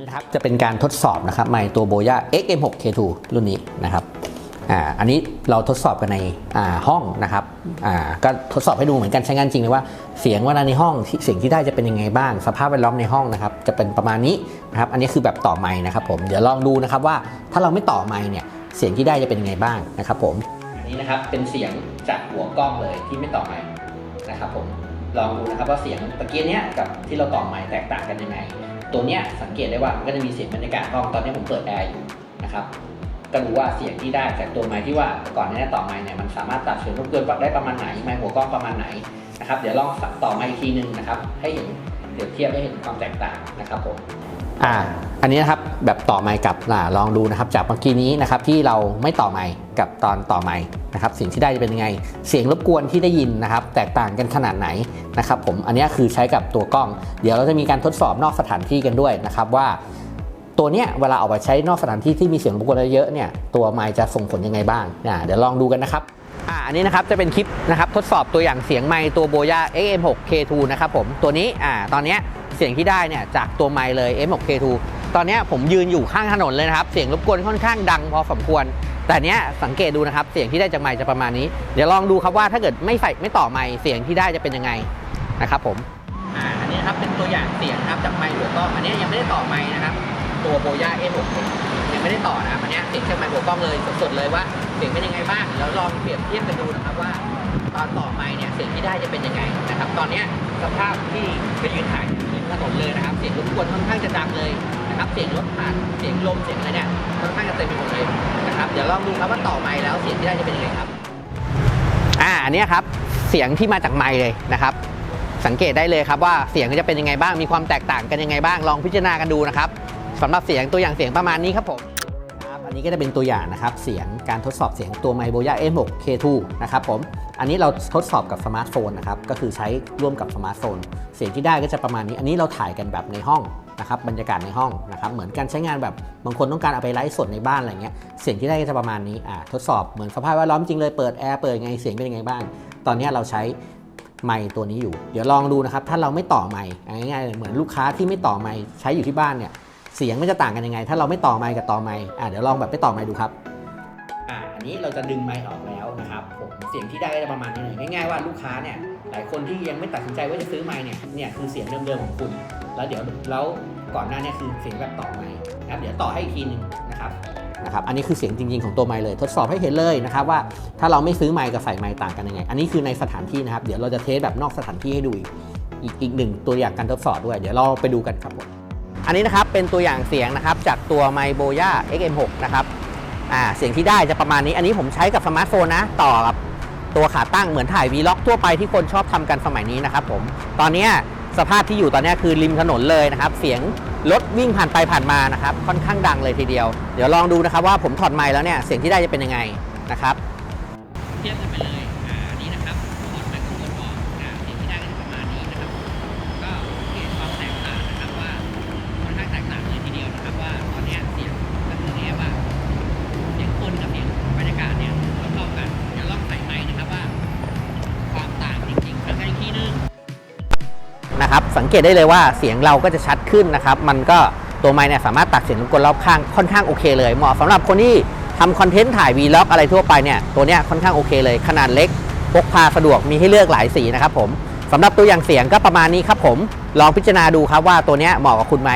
นี้ครับจะเป็นการทดสอบนะครับไมค์ตัวโบย่า XM6K2 รุ่นนี้นะครับอ่าอันนี้เราทดสอบกันในอ่าห้องนะครับอ่าก็ทดสอบให้ดูเหมือนกันใช้งานจริงเลยว่าเสียงเวลาในห้องเสียงที่ได้จะเป็นยังไงบ้าง สภาพแวดล้อมในห้องนะครับจะเป็นประมาณนี้นะครับอันนี้คือแบบต่อไมค์นะครับผมเดี๋ยวลองดูนะครับว่าถ้าเราไม่ต่อไมค์เนี่ยเสียงที่ได้จะเป็นยังไงบ้างนะครับผมอันนี้นะครับเป็นเสียงจากหัวกล้องเลยที่ไม่ต่อไมค์นะครับผมลองดูนะครับว่าเสียงตะกียเนี้ยกับที่เราต่อไมค์แตกต่างกันยังไง ตัวเนี้ยสังเกตได้ว่ามันก็จะมีเสียงบรรยากาศห้องตอนนี้ผมเปิดแอร์อยู่นะครับก็รู้ว่าเสียงที่ได้จากตัวไม้ที่ว่าก่อนหน้านี้ต่อไม้เนี่ยมันสามารถตัดเสียงรบกวนได้ประมาณไหนไม้หัวกล้องประมาณไหนนะครับ เดี๋ยวลองต่อไม้อีกทีหนึงนะครับ ให้เห็นเดี๋ยวเทียบให้เห็นความแตกต่างนะครับผมอ่า อันนี้นะครับแบบต่อไมค์กับลองดูนะครับ จากเมื่อกี้นี้นะครับที่เราไม่ต่อไมค์กับตอนต่อไมค์นะครับสียงที่ได้จะเป็นยังไง เสียงรบกวนที่ได้ยินนะครับ แตกต่างกันขนาดไหนนะครับ ผมอันนี้คือใช้กับตัวกล้อง เดี๋ยวเราจะมีการทดสอบนอกสถานที่กันด้วยนะครับว่าตัวเนี้ยเวลาเอาไปใช้นอกสถานที่ที่มีเสียงรบกวนเยอะเนี่ยตัวไมค์จะส่งผลยังไงบ้างเดี๋ยวลองดูกันนะครับอ่าอันนี้นะครับจะเป็นคลิปนะครับทดสอบตัวอย่างเสียงไมค์ตัวโบย่า XM6K2 นะครับผมตัวนี้อ่าตอนเนี้ยเสียงที่ได้เนี่ยจากตัวไมค์เลย M6K2 ตอนนี้ผมยืนอยู่ข้างถนนเลยนะครับ เสียงรบกวนค่อนข้างดังพอสมควร แต่เนี้ยสังเกตดูนะครับ เสียงที่ได้จากไมค์จะประมาณนี้ เดี๋ยวลองดูครับว่าถ้าเกิดไม่ใส่ไม่ต่อไมค์เสียงที่ได้จะเป็นยังไงนะครับผมอ่าอันนี้ครับเป็นตัวอย่างเสียงครับจากไมค์หัวกล้องอันนี้ยังไม่ได้ต่อไมค์นะครับ ตัวโบย่า A6 ยังไม่ได้ต่อนะครับอันนี้เสียงจากไมค์หัวกล้องเลยสดๆเลยว่าเสียงเป็นยังไงบ้างแล้วลองเปรียบเทียบกันดูนะครับว่า ตอนต่อไมค์เนี่ยเสียงที่ได้จะเป็นยังไงนะครับ ตอนเนี้ยสภาพที่ไปยืนถ่ายถนนเลยนะครับ เสียงรบกวนค่อนข้างจะดังเลย นะครับเสียงรถผ่านเสียงลมเสียงอะไรเนี่ยค่อนข้างจะเต็มไปหมดเลยนะครับเดี๋ยวลองดูครับว่าต่อไมค์แล้วเสียงที่ได้จะเป็นยังไงครับอ่าอันเนี้ยครับเสียงที่มาจากไมค์เลยนะครับ สังเกตได้เลยครับว่าเสียงจะเป็นยังไงบ้างมีความแตกต่างกันยังไงบ้างลองพิจารณากันดูนะครับสำหรับเสียงตัวอย่างเสียงประมาณนี้ครับผม อันนี้ก็จะเป็นตัวอย่างนะครับ เสียงการทดสอบเสียงตัวไมโบย่า M6K2 นะครับผม อันนี้เราทดสอบกับสมาร์ทโฟนนะครับ ก็คือใช้ร่วมกับสมาร์ทโฟน เสียงที่ได้ก็จะประมาณนี้ อันนี้เราถ่ายกันแบบในห้องนะครับ บรรยากาศในห้องนะครับ เหมือนการใช้งานแบบบางคนต้องการเอาไปไลฟ์สดในบ้านอะไรเงี้ย เสียงที่ได้ก็จะประมาณนี้ อ่า ทดสอบเหมือนสภาพแวดล้อมจริงเลย เปิดแอร์เปิดไง เสียงเป็นยังไงบ้าง ตอนนี้เราใช้ไมค์ตัวนี้อยู่ เดี๋ยวลองดูนะครับ ถ้าเราไม่ต่อไมค์ง่ายๆเลยเหมือนลูกค้าที่ไม่ต่อไมค์ใช้อยู่ที่บ้านเนี่ย เสียงมันจะต่างกันยังไง ถ้าเราไม่ต่อไมค์กับต่อไมค์อะเดี๋ยวลองแบบไม่ต่อไมค์ดูครับอะอันนี้เราจะดึงไมค์ออกแล้วนะครับผมเสียงที่ได้ก็จะประมาณนี้เลยง่ายๆว่าลูกค้าเนี่ยหลายคนที่ยังไม่ตัดสินใจว่าจะซื้อไมค์เนี่ยเนี่ยคือเสียงเดิมๆของคุณ แล้วเดี๋ยวแล้วก่อนหน้านี้คือเสียงแบบต่อไมค์นะครับเดี๋ยวต่อให้อีกทีหนึงนะครับนะครับอันนี้คือเสียงจริง ๆ ของตัวไมค์เลย ทดสอบให้เห็นเลยนะครับว่าถ้าเราไม่ซื้อไมค์กับใส่ไมค์ต่างกันยังไง อันนี้คือในสถานที่นะครับ เดี๋ยวเราจะเทสแบบนอกสถานที่ให้ดูอีกอีกอีกหนึ่งตัวอย่างการทดสอบด้วย เดี๋ยวเราไปดูกันครับผม อันนี้นะครับเป็นตัวอย่างเสียงนะครับจากตัวไมโบย่า XM6 นะครับอ่าเสียงที่ได้จะประมาณนี้ อันนี้ผมใช้กับสมาร์ทโฟนนะต่อกับตัวขาตั้งเหมือนถ่ายวีล็อกทั่วไปที่คนชอบทำกันสมัยนี้นะครับผมตอนนี้สภาพที่อยู่ตอนนี้คือริมถนนเลยนะครับ เสียงรถวิ่งผ่านไปผ่านมานะครับ ค่อนข้างดังเลยทีเดียว เดี๋ยวลองดูนะครับว่าผมถอดไมค์แล้วเนี่ยเสียงที่ได้จะเป็นยังไงนะครับเทียบกันไปเลย นะครับ สังเกตได้เลยว่าเสียงเราก็จะชัดขึ้นนะครับ มันก็ตัวไมค์เนี่ยสามารถตัดเสียงรบกวนรอบข้างค่อนข้างโอเคเลยเหมาะสำหรับคนที่ทำคอนเทนต์ถ่ายวีล็อกอะไรทั่วไปเนี่ยตัวเนี้ยค่อนข้างโอเคเลย ขนาดเล็กพกพาสะดวกมีให้เลือกหลายสีนะครับผมสำหรับตัวอย่างเสียงก็ประมาณนี้ครับผมลองพิจารณาดูครับว่าตัวเนี้ยเหมาะกับคุณไหม